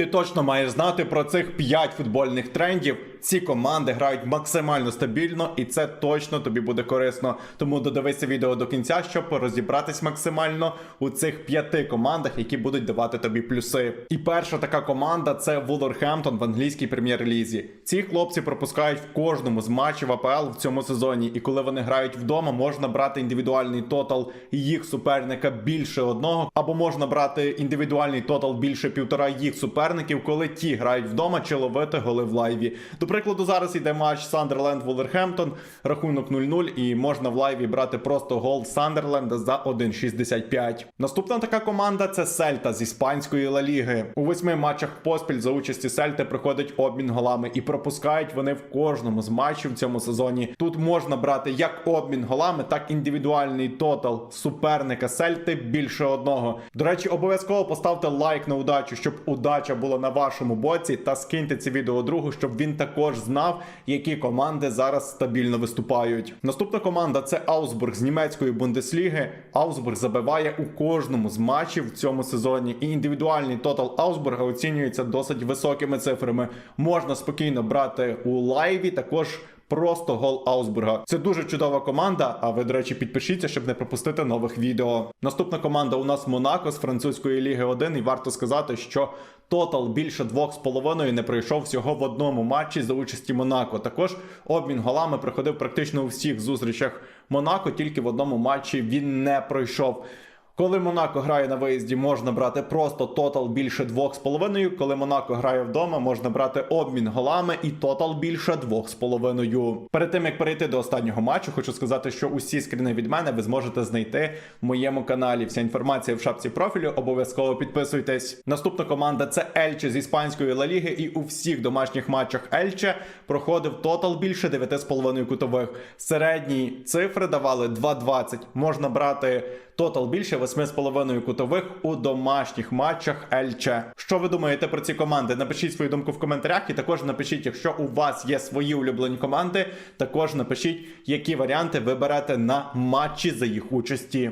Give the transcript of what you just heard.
Ти точно маєш знати про цих 5 футбольних трендів. Ці команди грають максимально стабільно, і це точно тобі буде корисно. Тому додивися відео до кінця, щоб розібратись максимально у цих п'яти командах, які будуть давати тобі плюси. І перша така команда це Вулверхемптон в англійській прем'єр-лізі. Ці хлопці пропускають в кожному з матчів АПЛ в цьому сезоні. І коли вони грають вдома, можна брати індивідуальний тотал їх суперника більше одного, або можна брати індивідуальний тотал більше півтора їх суперників, коли ті грають вдома чи ловити голи в лайві. До прикладу, зараз йде матч Сандерленд Вулверхемптон, рахунок 0-0, і можна в лайві брати просто гол Сандерленда за 1,65. Наступна така команда це Сельта з іспанської Ла Ліги. У восьми матчах поспіль за участі Сельти проходить обмін голами і пропускають вони в кожному з матчів в цьому сезоні. Тут можна брати як обмін голами, так індивідуальний тотал суперника Сельти більше одного. До речі, обов'язково поставте лайк на удачу, щоб удача була на вашому боці, та скиньте це відео другу, щоб він також знав, які команди зараз стабільно виступають. Наступна команда це Аусбург з німецької бундесліги. Аусбург забиває у кожному з матчів в цьому сезоні. І індивідуальний тотал Аусбурга оцінюється досить високими цифрами. Можна спокійно брати у лайві також. Просто гол Аусбурга. Це дуже чудова команда. А ви, до речі, підпишіться, щоб не пропустити нових відео. Наступна команда у нас Монако з французької ліги 1. І варто сказати, що тотал більше 2,5 не пройшов всього в одному матчі за участі Монако. Також обмін голами проходив практично у всіх зустрічах Монако, тільки в одному матчі він не пройшов. Коли Монако грає на виїзді, можна брати просто тотал більше 2,5. Коли Монако грає вдома, можна брати обмін голами і тотал більше 2,5. Перед тим як перейти до останнього матчу, хочу сказати, що усі скріни від мене ви зможете знайти в моєму каналі. Вся інформація в шапці профілю. Обов'язково підписуйтесь. Наступна команда це Ельче з іспанської Ла Ліги, і у всіх домашніх матчах Ельче проходив тотал більше 9,5 кутових. Середні цифри давали 2,20. Можна брати тотал більше 8,5 кутових у домашніх матчах Ельче. Що ви думаєте про ці команди? Напишіть свою думку в коментарях, і також напишіть, якщо у вас є свої улюблені команди, також напишіть, які варіанти ви берете на матчі за їх участі.